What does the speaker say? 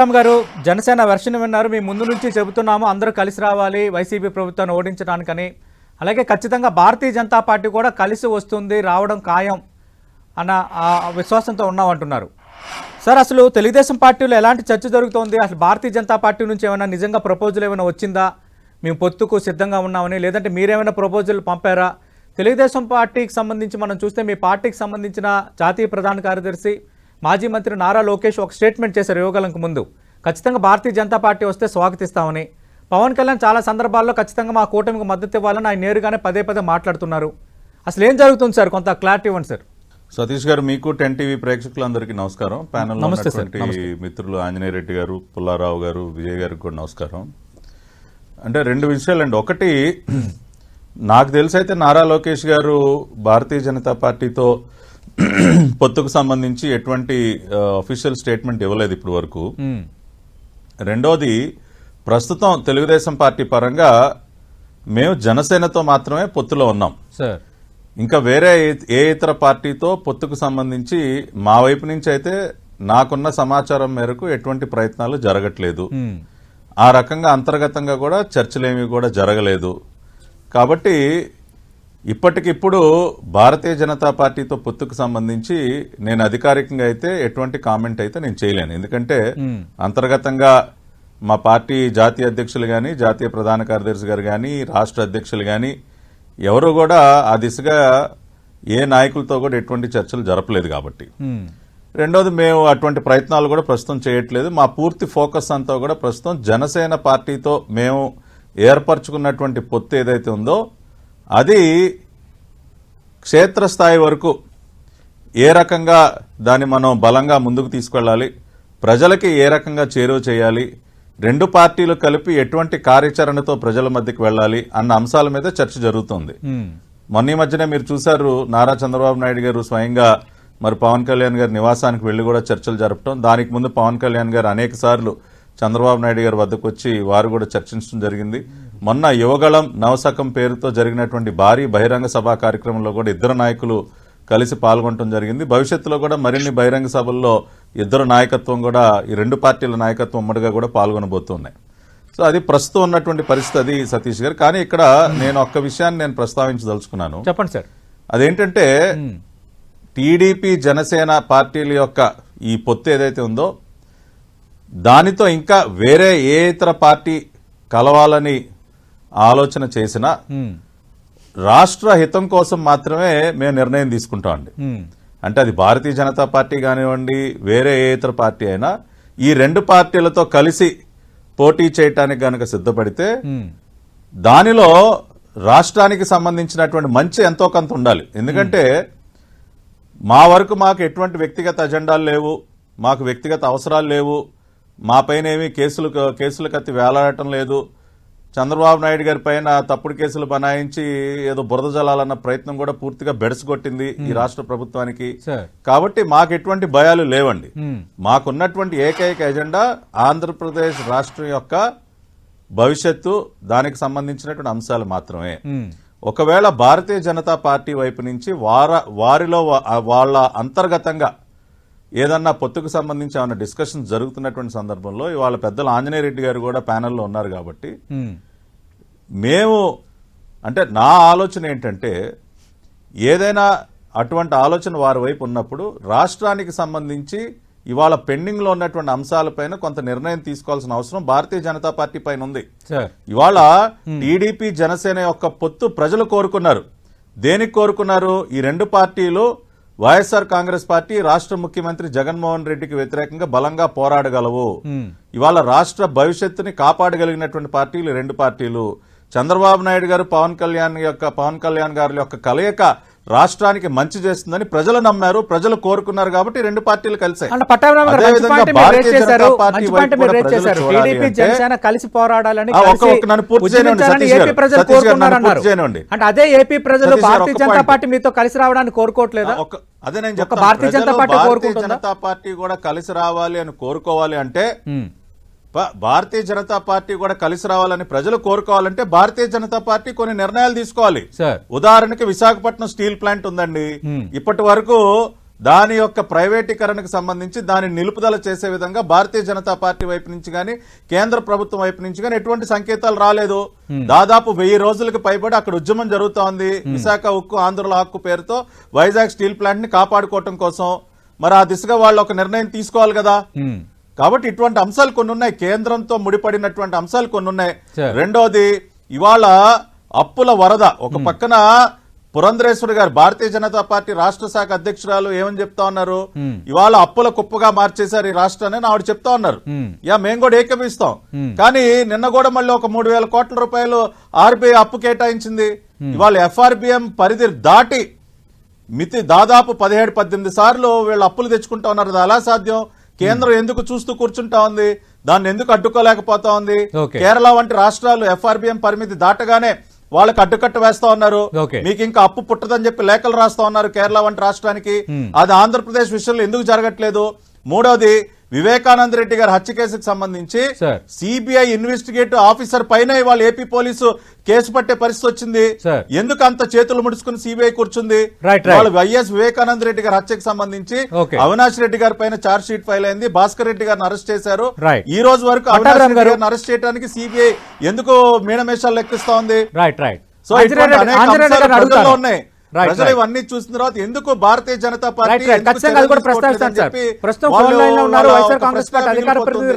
రామ్ గారు జనసేన వెర్షన్ విన్నారు. మీ ముందు నుంచి చెబుతున్నాము. అందరూ కలిసి రావాలి. వైసీపీ ప్రభుత్వాన్ని ఓడించడానికని. అలాగే ఖచ్చితంగా భారతీయ జనతా పార్టీ కూడా కలిసి వస్తుంది. రావడం ఖాయం అన్న ఆ విశ్వాసంతో ఉన్నామంటున్నారు సార్ అసలు తెలుగుదేశం పార్టీలో ఎలాంటి చర్చ జరుగుతోంది? అసలు భారతీయ జనతా పార్టీ నుంచి ఏమైనా నిజంగా ప్రపోజల్ ఏమైనా వచ్చిందా? మేము పొత్తుకు సిద్ధంగా ఉన్నామని. లేదంటే మీరేమైనా ప్రపోజల్ పంపారా? తెలుగుదేశం పార్టీకి సంబంధించి మనం చూస్తే మీ పార్టీకి సంబంధించిన జాతీయ ప్రధాన కార్యదర్శి మాజీ మంత్రి నారా లోకేష్ ఒక స్టేట్మెంట్ చేశారు యువగలంకు ముందు. ఖచ్చితంగా భారతీయ జనతా పార్టీ వస్తే స్వాగతిస్తామని. పవన్ కళ్యాణ్ చాలా సందర్భాల్లో ఖచ్చితంగా మా కూటమికి మద్దతు ఇవ్వాలని ఆయన నేరుగానే పదే పదే మాట్లాడుతున్నారు. అసలు ఏం జరుగుతుంది సార్? కొంత క్లారిటీ ఇవ్వండి సార్. సతీష్ గారు మీకు టెన్ టీవీ ప్రేక్షకులందరికీ నమస్కారం. ప్యానల్ నమస్తే సార్, ఉన్నటువంటి మిత్రులు ఆంజనేయ రెడ్డి గారు పుల్లారావు గారు విజయ్ గారికి కూడా నమస్కారం. అంటే రెండు విషయాలండి. ఒకటి నాకు తెలిసి అయితే నారా లోకేష్ గారు భారతీయ జనతా పార్టీతో పొత్తుకు సంబంధించి ఎటువంటి అఫీషియల్ స్టేట్మెంట్ ఇవ్వలేదు ఇప్పటి వరకు. ఉమ్, రెండోది ప్రస్తుతం తెలుగుదేశం పార్టీ పరంగా మేము జనసేనతో మాత్రమే పొత్తులో ఉన్నాం. సార్ ఇంకా వేరే ఏ- ఇతర పార్టీతో పొత్తుకు సంబంధించి మా వైపు నుంచి అయితే నాకున్న సమాచారం మేరకు ఎటువంటి ప్రయత్నాలు జరగట్లేదు. ఉమ్, ఆ రకంగా అంతర్గతంగా కూడా చర్చలేమి కూడా జరగలేదు. కాబట్టి ఇప్పటికిప్పుడు భారతీయ జనతా పార్టీతో పొత్తుకు సంబంధించి నేను అధికారికంగా అయితే ఎటువంటి కామెంట్ అయితే నేను చేయలేను. ఎందుకంటే అంతర్గతంగా మా పార్టీ జాతీయ అధ్యక్షులు గాని జాతీయ ప్రధాన కార్యదర్శి గారు గాని రాష్ట్ర అధ్యక్షులు గాని ఎవరు కూడా ఆ దిశగా ఏ నాయకులతో కూడా ఎటువంటి చర్చలు జరపలేదు కాబట్టి. రెండోది మేము అటువంటి ప్రయత్నాలు కూడా ప్రస్తుతం చేయట్లేదు. మా పూర్తి ఫోకస్ అంతా కూడా ప్రస్తుతం జనసేన పార్టీతో మేము ఏర్పరచుకున్నటువంటి పొత్తు ఏదైతే ఉందో అది క్షేత్రస్థాయి వరకు ఏ రకంగా దాన్ని మనం బలంగా ముందుకు తీసుకెళ్ళాలి ప్రజలకి ఏ రకంగా చేరువ చేయాలి రెండు పార్టీలు కలిపి ఎటువంటి కార్యాచరణతో ప్రజల మధ్యకి వెళ్ళాలి అన్న అంశాల మీద చర్చ జరుగుతుంది. మొన్న మధ్యనే మీరు చూశారు నారా చంద్రబాబు నాయుడు గారు స్వయంగా మరి పవన్ కళ్యాణ్ గారి నివాసానికి వెళ్ళి కూడా చర్చలు జరపడం దానికి ముందు పవన్ కళ్యాణ్ గారు అనేక సార్లు చంద్రబాబు నాయుడు గారి వద్దకు వచ్చి వారు కూడా చర్చించడం జరిగింది. మొన్న యువగళం నవశకం పేరుతో జరిగినటువంటి భారీ బహిరంగ సభా కార్యక్రమంలో కూడా ఇద్దరు నాయకులు కలిసి పాల్గొనడం జరిగింది. భవిష్యత్తులో కూడా మరిన్ని బహిరంగ సభల్లో ఇద్దరు నాయకత్వం కూడా ఈ రెండు పార్టీల నాయకత్వం ఉమ్మడిగా కూడా పాల్గొనబోతున్నాయి. సో అది ప్రస్తుతం ఉన్నటువంటి పరిస్థితి అది సతీష్ గారు. కానీ ఇక్కడ నేను ఒక్క విషయాన్ని నేను ప్రస్తావించదలుచుకున్నాను. చెప్పండి సార్. అదేంటంటే టీడీపీ జనసేన పార్టీల యొక్క ఈ పొత్తు ఏదైతే ఉందో దానితో ఇంకా వేరే ఏ ఇతర పార్టీ కలవాలని ఆలోచన చేసినా రాష్ట్ర హితం కోసం మాత్రమే మేము నిర్ణయం తీసుకుంటామండి అంటే అది భారతీయ జనతా పార్టీ కానివ్వండి వేరే ఏ ఇతర పార్టీ అయినా ఈ రెండు పార్టీలతో కలిసి పోటీ చేయటానికి గనక సిద్ధపడితే దానిలో రాష్ట్రానికి సంబంధించినటువంటి మంచి ఎంతో కొంత ఉండాలి. ఎందుకంటే మా వరకు మాకు ఎటువంటి వ్యక్తిగత అజెండాలు లేవు మాకు వ్యక్తిగత అవసరాలు లేవు మా పైన ఏమీ కేసులు కేసులు కత్తి వేలాడటం లేదు చంద్రబాబు నాయుడు గారి పైన తప్పుడు కేసులు బనాయించి ఏదో బురద జలాలన్న ప్రయత్నం కూడా పూర్తిగా బెడసగొట్టింది ఈ రాష్ట్ర ప్రభుత్వానికి. కాబట్టి మాకు ఎటువంటి భయాలు లేవండి. ఉమ్, మాకున్నటువంటి ఏకైక ఎజెండా ఆంధ్రప్రదేశ్ రాష్ట్రం యొక్క భవిష్యత్తు దానికి సంబంధించినటువంటి అంశాలు మాత్రమే. ఉమ్, ఒకవేళ భారతీయ జనతా పార్టీ వైపు నుంచి వార వారిలో వాళ్ళ అంతర్గతంగా ఏదన్నా పొత్తుకు సంబంధించి ఏమైనా డిస్కషన్ జరుగుతున్నటువంటి సందర్భంలో ఇవాళ పెద్దలు ఆంజనేయ రెడ్డి గారు కూడా ప్యానెల్లో ఉన్నారు కాబట్టి మేము అంటే నా ఆలోచన ఏంటంటే ఏదైనా అటువంటి ఆలోచన వారి వైపు ఉన్నప్పుడు రాష్ట్రానికి సంబంధించి ఇవాళ పెండింగ్లో ఉన్నటువంటి అంశాలపైన కొంత నిర్ణయం తీసుకోవాల్సిన అవసరం భారతీయ జనతా పార్టీ పైన ఉంది. ఇవాళ టీడీపీ జనసేన యొక్క పొత్తు ప్రజలు కోరుకున్నారు. దేనికి కోరుకున్నారు? ఈ రెండు పార్టీలు వైఎస్ఆర్ కాంగ్రెస్ పార్టీ రాష్ట్ర ముఖ్యమంత్రి జగన్మోహన్ రెడ్డికి వ్యతిరేకంగా బలంగా పోరాడగలవు. ఇవాళ రాష్ట్ర భవిష్యత్తుని కాపాడగలిగినటువంటి పార్టీలు రెండు పార్టీలు. చంద్రబాబు నాయుడు గారు పవన్ కళ్యాణ్ యొక్క పవన్ కళ్యాణ్ గారి యొక్క కలయిక రాష్ట్రానికి మంచి చేస్తుందని ప్రజలు నమ్మారు ప్రజలు కోరుకున్నారు కాబట్టి రెండు పార్టీలు కలిసాయి కలిసి పోరాడాలని. అంటే అదే ఏపీ ప్రజలు భారతీయ జనతా. పార్టీ మీతో కలిసి రావడానికి కోరుకోవట్లేదా అదే నేను భారతీయ జనతా పార్టీ? జనతా పార్టీ కూడా కలిసి రావాలి అని కోరుకోవాలి అంటే భారతీయ జనతా పార్టీ కూడా కలిసి రావాలని ప్రజలు కోరుకోవాలంటే భారతీయ జనతా పార్టీ కొన్ని నిర్ణయాలు తీసుకోవాలి. ఉదాహరణకి విశాఖపట్నం స్టీల్ ప్లాంట్ ఉందండి. ఇప్పటి వరకు దాని యొక్క ప్రైవేటీకరణకు సంబంధించి దాన్ని నిలుపుదల చేసే విధంగా భారతీయ జనతా పార్టీ వైపు నుంచి కానీ కేంద్ర ప్రభుత్వం వైపు నుంచి కానీ ఎటువంటి సంకేతాలు రాలేదు. దాదాపు వెయ్యి రోజులకు పైబడి అక్కడ ఉద్యమం జరుగుతోంది విశాఖ ఉక్కు ఆంధ్రుల హక్కు పేరుతో వైజాగ్ స్టీల్ ప్లాంట్ని కాపాడుకోవటం కోసం. మరి ఆ దిశగా వాళ్ళు ఒక నిర్ణయం తీసుకోవాలి కదా. కాబట్టి ఇటువంటి అంశాలు కొన్ని ఉన్నాయి కేంద్రంతో ముడిపడినటువంటి అంశాలు కొన్ని ఉన్నాయి. రెండోది ఇవాళ అప్పుల వరద. ఒక పక్కన పురంధరేశ్వరి గారు భారతీయ జనతా పార్టీ రాష్ట్ర శాఖ అధ్యక్షురాలు ఏమని చెప్తా ఉన్నారు. ఇవాళ అప్పుల కుప్పగా మార్చేశారు ఈ రాష్ట్రాన్ని ఆవిడ చెప్తా ఉన్నారు. యా మేము కూడా ఏకమిస్తాం. కానీ నిన్న కూడా మళ్ళీ ఒక మూడు వేల కోట్ల రూపాయలు ఆర్బీఐ అప్పు కేటాయించింది. ఇవాళ ఎఫ్ఆర్బిఎం పరిధి దాటి మితి దాదాపు పదిహేడు పద్దెనిమిది సార్లు వీళ్ళు అప్పులు తెచ్చుకుంటా ఉన్నారు. అది ఎలా సాధ్యం? కేంద్రం ఎందుకు చూస్తూ కూర్చుంటా ఉంది దాన్ని ఎందుకు అడ్డుకోలేకపోతా ఉంది. కేరళ వంటి రాష్ట్రాలు ఎఫ్ఆర్బిఎం పరిమితి దాటగానే వాళ్ళకి అడ్డుకట్ట వేస్తా ఉన్నారు. మీకు ఇంకా అప్పు పుట్టదని చెప్పి లేఖలు రాస్తా ఉన్నారు కేరళ వంటి రాష్ట్రానికి. అది ఆంధ్రప్రదేశ్ విషయంలో ఎందుకు జరగట్లేదు మూడవది వివేకానంద రెడ్డి గారి హత్య కేసుకు సంబంధించి. సిబిఐ ఇన్వెస్టిగేటివ్ ఆఫీసర్ పైన ఇవాళ ఏపీ పోలీసు కేసు పట్టే పరిస్థితి వచ్చింది. ఎందుకు అంత చేతులు ముడుచుకుని సిబిఐ కూర్చుంది వైఎస్ వివేకానంద రెడ్డి గారి హత్యకు సంబంధించి. అవినాష్ రెడ్డి గారి పైన చార్జ్ షీట్ ఫైల్ అయింది భాస్కర్ రెడ్డి గారిని అరెస్ట్ చేశారు. ఈ రోజు వరకు అవినాష్ రెడ్డి గారు. గారిని అరెస్ట్ చేయడానికి సిబిఐ ఎందుకు మీనమేషాలు లెక్కిస్తా ఉంది సో. ఉన్నాయి ప్రజలు. ఇవన్నీ చూసిన తర్వాత ఎందుకు భారతీయ జనతా పార్టీ ఖచ్చితంగా అది కూడా ప్రస్తావిస్తాను సార్ ప్రస్తుతం ఉన్నారు వైఎస్ఆర్ కాంగ్రెస్ పార్టీ అధికార ప్రతినిధి